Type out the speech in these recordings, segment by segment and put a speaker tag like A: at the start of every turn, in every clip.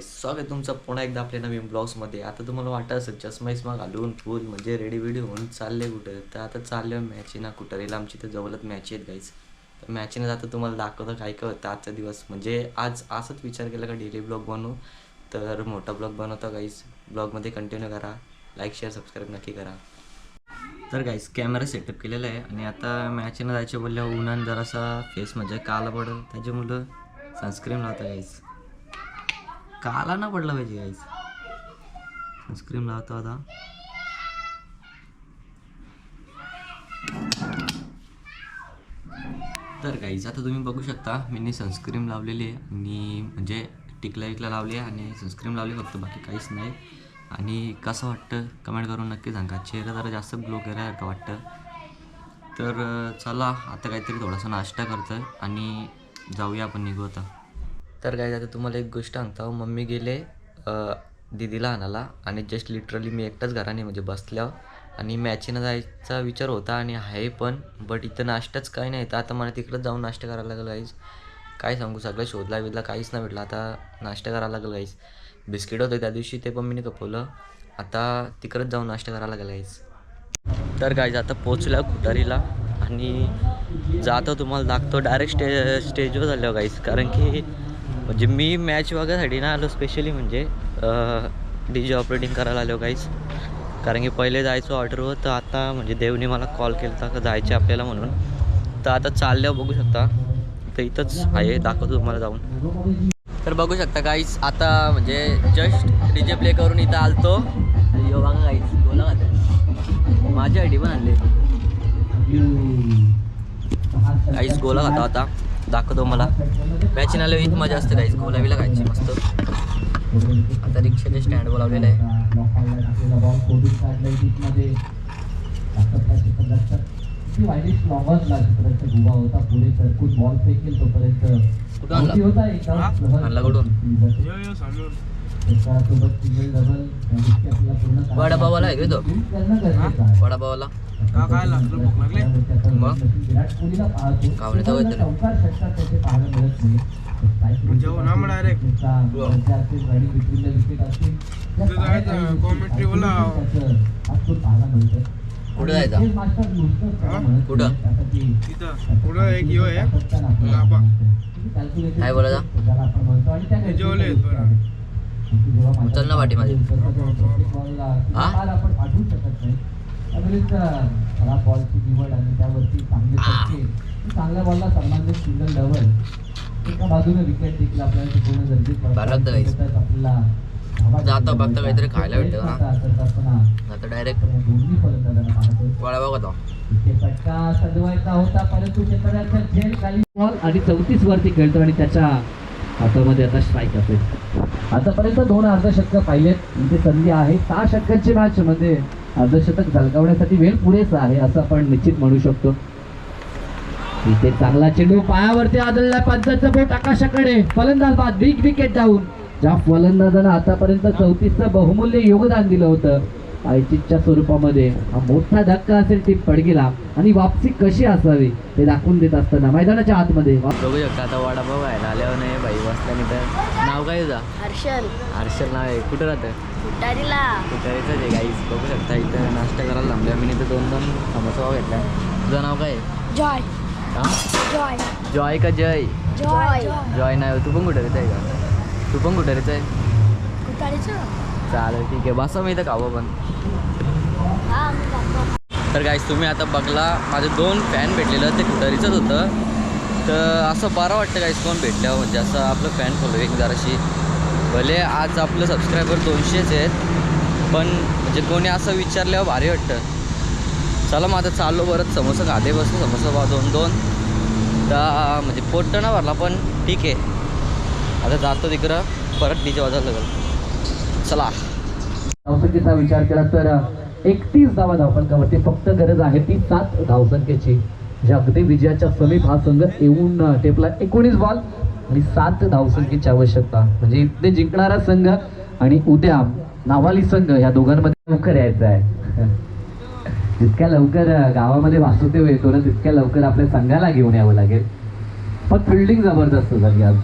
A: गाईस स्वागत तुमचं पुन्हा एकदा आपल्या नवीन ब्लॉग्समध्ये. आता तुम्हाला वाटत असेल चष्मा इस्मा घालून फुल म्हणजे रेडी वेडी होऊन चालले कुठं? तर आता चालले मॅच ना कुठं? आमची तर जवळच मॅच आहेत गाईस तर मॅचने जाता तुम्हाला दाखवतं काय काय होतं आजचा दिवस. म्हणजे आज असंच विचार केला का डेली ब्लॉग बनवू? तर मोठा ब्लॉग बनवता गाईस ब्लॉगमध्ये कंटिन्यू करा. लाईक शेअर सबस्क्राईब नक्की करा. तर गाईस कॅमेरा सेटअप केलेला आहे आणि आता मॅचनं जायचं बोलल्यावर उन्हान जरासा फेस म्हणजे काला पडेल. त्याच्यामुळं सनस्क्रीन लावता गाईस काला ना पडला पाहिजे गाईस सनस्क्रीन लावतो आता. तर गाईज आता तुम्ही बघू शकता मी सनस्क्रीम लावलेली आहे आणि म्हणजे टिकला विकला लावली आहे आणि सनस्क्रीम लावली फक्त बाकी काहीच नाही. आणि कसं वाटतं कमेंट करून नक्की सांगा. चेहरा जरा जास्त ग्लो केल्यासारखं वाटतं? तर चला आता काहीतरी थोडासा नाश्ता करतं आणि जाऊया आपण निघू आता. तर काय आता तुम्हाला एक गोष्ट सांगतो. मम्मी गेले दिदीला दीदीला आणायला आणि जस्ट लिटरली मी एकटाच घराने म्हणजे बसल्यावर आणि मॅचीनं जायचा विचार होता आणि आहे पण बट इथं नाश्ताच काय नाही. तर आता मला तिकडंच जाऊन नाश्ता करायला लागेल गाईज काय सांगू सगळं शोधला बिधला काहीच नाही भेटलं. आता नाश्ता करायला लागेल गाईज बिस्किट होते त्या दिवशी ते पण मी कपवलं आता तिकडंच जाऊन नाश्ता करायला लागेल गाईज तर काय आता पोचल्या खुटारीला आणि जातो तुम्हाला दाखतो डायरेक्ट स्टे स्टेजवर झाल्यावर गाईस कारण की म्हणजे मी मॅच बघायसाठी ना आलो स्पेशली म्हणजे डी जे ऑपरेटिंग करायला आलो काहीच कारण की पहिले जायचं ऑर्डरवर तर आता म्हणजे देवने मला कॉल केला होता का जायचे आपल्याला म्हणून. तर आता चालल्यावर बघू शकता. तर इथंच आहे दाखवतो तुम्हाला जाऊन. तर बघू शकता काहीच आता म्हणजे जस्ट डी जे प्ले करून इथं आलतो. यो बघा गाईस बोला का माझी आयडी पण आणली. काहीच गोला खाता आता. दाखवतो मला. मॅच आल्यावर इथं मजा असते गाईस गोला लागायची खायची मस्त. आता रिक्षाचे स्टँड बोलावलेलं आहे. कुठं आणला कुठून? वडापावाला आहे का तो? वडापावाला मग? कावळे तर होते. कुठं जायचा कुठं
B: पुढं एक यो आहे.
A: काय बोलायचा?
B: हे जेवले आहेत बरं.
A: चल ना पाठीमागे हा?
C: चांगल्या बॉलला सन्मान सिंगल डबल एका बाजूने विकेट देखील आपल्याला शिकवणं गरजेचं. आपल्याला
A: जातो फक्त काहीतरी खायला भेटतं ना. आता डायरेक्ट
C: फटका सजवायचा होता परंतु आणि चौतीस वरती खेळतो आणि त्याच्या हातामध्ये आता स्ट्राईक असेल आतापर्यंत दोन अर्धशतक पाहिलेत. म्हणजे संधी आहे. सहा षटकांची मॅच मध्ये अर्धशतक झळकावण्यासाठी वेळ पुरेसा आहे असं आपण निश्चित म्हणू शकतो. इथे चांगला चेंडू पायावरती आदळला पंचांचा बोट आकाशाकडे. फलंदाज बाद बिग विकेट डाऊन ज्या फलंदाजानं आतापर्यंत चौतीसचं बहुमूल्य योगदान दिलं होतं आयचितच्या स्वरूपामध्ये हा मोठा धक्का असेल टीम पडगीला आणि वापसी कशी असावी ते दाखवून देत असताना मैदानाच्या आतमध्ये
A: बघू शकता आता वडापाव खायला आल्यावर नाही बाई बसल्याने तर. नाव काय तुझा?
D: हर्षल.
A: हर्षल नाव आहे. कुठं राहतं?
D: उटारीला
A: कुठारीचंच आहे गाईस बघू शकता इथं नाश्ता करायला थांबल्या. मी इथं दोन दोन समोसा पाव घेतला तुझं नाव काय आहे?
D: जॉय.
A: हा?
D: जॉय.
A: जॉय का जय?
D: जॉय.
A: जॉय नाही तू पण कुठारीचं आहे का तू पण कुठारीचं आहे
D: कुटारीचं
A: चालेल ठीक आहे. बसा मी इथं खावं पण. तर गाईस तुम्ही आता बघला माझे दोन फॅन भेटलेलं ते कुठारीचंच होतं. तर असं बरं वाटतं गाईस कोण भेटल्यावर म्हणजे असं आपलं फॅन फॉलोईंग जराशी. भले आज आपलं सबस्क्रायबर दोनशेच आहेत पण म्हणजे कोणी असं विचारल्यावर भारी वाटतं. चला मग आता चाललो परत समोसा खाते बसतो समोसा बा दोन दोन. तर म्हणजे पोट ना भरला पण ठीक आहे. आता जातो तिकडं परत डीजे वाजायला लागेल चला.
C: विचार केला तर एकतीस धावा धावपंकावरती फक्त गरज आहे ती सात धावसंख्येची. जे अगदी विजयाच्या समीप हा संघ येऊन टेपला एकोणीस बॉल आणि सात धावसंख्येची आवश्यकता. म्हणजे इथे जिंकणारा संघ आणि उद्या नावाली संघ या दोघांमध्ये लवकर यायचा आहे. जितक्या लवकर गावामध्ये वासुदेव येतो ना तितक्या लवकर आपल्या संघाला घेऊन यावं लागेल. पण फिल्डिंग जबरदस्त झाली आज.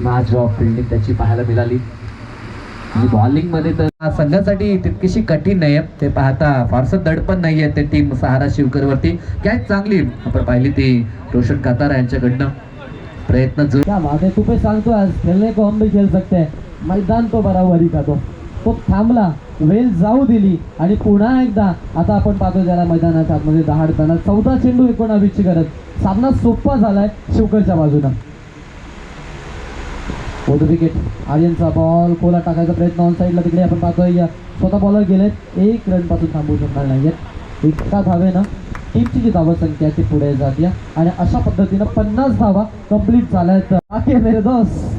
C: मॅच ऑफ फिल्डिंग त्याची पाहायला मिळाली. बॉलिंग बॉलिंगमध्ये तर संघासाठी तितकीशी कठीण नाही ते पाहता फारसं दडपण नाहीये ते टीम सहारा शिवकर वरती काय चांगली आपण पाहिली ती रोशन कातारा यांच्याकडनं. प्रयत्न जो
E: मागे बात तू सांगतो आज खेळले को हम भी खेळ सकते मैदान तो बराबरी का तो? तो थांबला वेल जाऊ दिली आणि पुन्हा एकदा आता आपण पाहतो त्याला मैदानाच्या आतमध्ये दहाडताना चौदा चेंडू एकोणावीसची गरज. सामना सोपा झालाय शिवकरच्या बाजूनं. फोटो विकेट आर्यनचा बॉल कोला टाकायचा प्रयत्न ऑन साईडला तिकडे. आपण पाहतोय या स्वतः बॉलर गेलेत. एक रनपासून थांबवू शकणार नाहीयेत एका धावेनं टीमची जी धावा संख्या ती पुढे जाते आणि अशा पद्धतीनं पन्नास धावा कंप्लीट झाल्या तर आहे मेरे दोस्त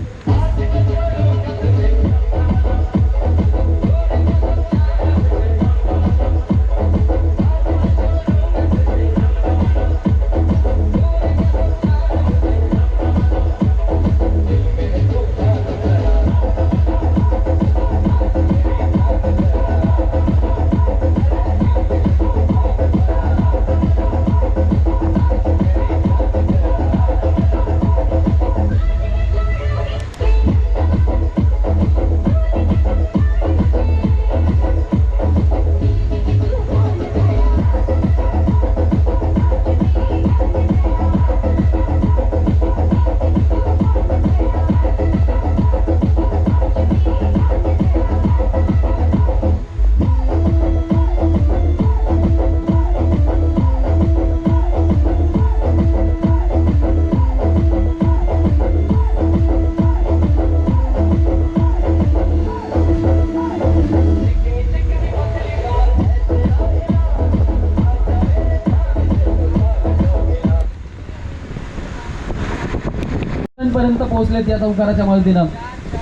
E: पर्यंत पोहोचलेत या चौकाराच्या मदतीनं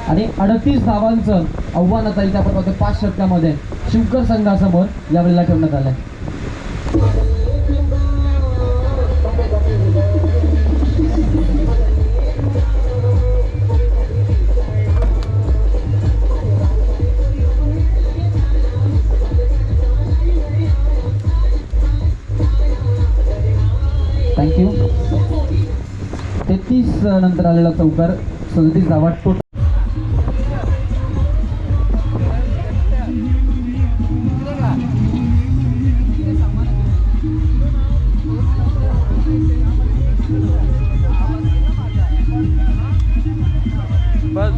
E: आणि अडतीस धावांचं आव्हान आता इथे आपण पाहतो पाच षटकामध्ये. शिवकर संघासमोर यावेळेला ठेवण्यात आलंय. थँक्यू तेहतीस नंतर आलेला चौकार. सदतीस धावा टोटल.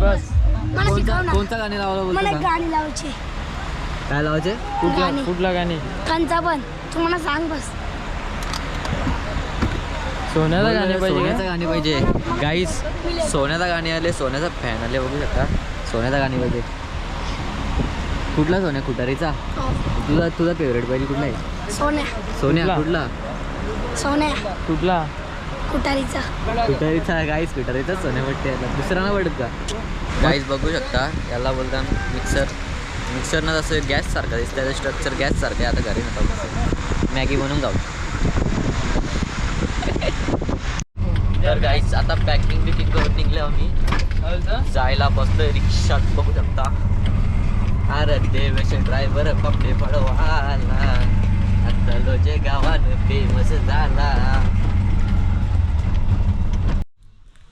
B: बस
A: कोणतं गाणे
D: मला लावायची.
A: काय लावायचे?
D: गाणी.
B: कुठला गाणी?
D: कंचा पण तू मला सांग बस.
B: सोन्याला गाणी पाहिजे
A: सोन्याचं गाणी पाहिजे. गाईस सोन्याचं गाणी आले सोन्याचा फॅन आले बघू शकता. सोन्याचं गाणी पाहिजे. कुठला सोन्या? कुटारीचा? तुझा तुझा फेवरेट पाहिजे कुठला आहे?
D: सोन्या.
A: सोन्या
B: कुठला?
D: सोन्या.
B: कुठला?
D: कुटारीचा.
A: कुटारीचा गाईस कुटारीचा सोन्या वाटते याला दुसरा ना वाटत का? गाईस बघू शकता. याला बोलतात मिक्सर मिक्सरनं जसं गॅस सारखं दिसतं त्याचं स्ट्रक्चर गॅस सारखं आहे आता घरी. नका मॅगी बनवून जाऊ तर गाईस आता पॅकिंग बिकिंग करून निघले आम्ही. जायला बसलोय रिक्षात बघू शकता. अरे देवेश ड्रायव्हर पप्पे पडवाला आता लोजे गावान फेमस झाला.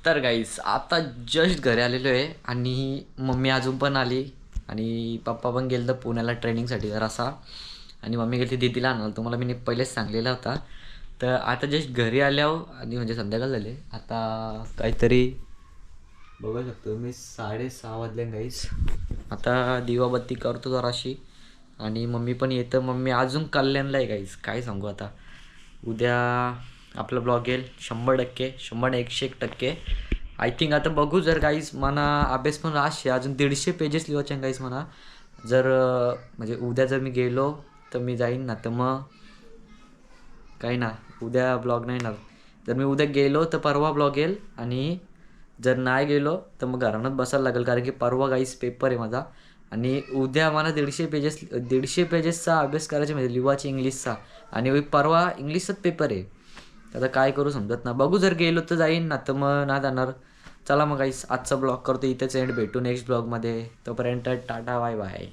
A: तर गाईस आता जस्ट घरी आलेलो आहे आणि मम्मी अजून पण आली. आणि पप्पा पण गेलं तर पुण्याला ट्रेनिंगसाठी जरासा. आणि मम्मी गेली दीदीला आणाल तुम्हाला मी पहिलेच सांगलेला होता. तर आता जस्ट घरी आल्यावर आणि म्हणजे संध्याकाळ झाले. आता काहीतरी बघू शकतो. मी साडेसहा वाजले गाईस आता दिवाबत्ती करतो जराशी. आणि मम्मी पण येतं. मम्मी अजून कल्याणला आहे गाईस काय सांगू आता. उद्या आपला ब्लॉग येईल. शंभर टक्के. शंभर एकशे एक टक्के. आय थिंक आता बघू जर गाईस म्हणा अभ्यास पण राहशे अजून दीडशे पेजेस लिवायचे गाईस म्हणा जर म्हणजे उद्या जर मी गेलो तर मी जाईन. ना तर मग काही ना. उद्या ब्लॉग नाही येणार. जर मी उद्या गेलो तर परवा ब्लॉग येईल आणि जर नाही गेलो तर मग घरानंच बसायला लागेल कारण की परवा गाईस पेपर आहे माझा. आणि उद्या मला दीडशे पेजेस दीडशे पेजेसचा अभ्यास करायचे म्हणजे लिवाची इंग्लिशचा. आणि परवा इंग्लिशचाच पेपर आहे. आता काय करू समजत ना बघू जर गेलो तर जाईन ना तर मग ना जाणार. चला मग गाईस आजचा ब्लॉग करतो. इथेच एंड भेटू नेक्स्ट ब्लॉगमध्ये तोपर्यंत टाटा बाय बाय.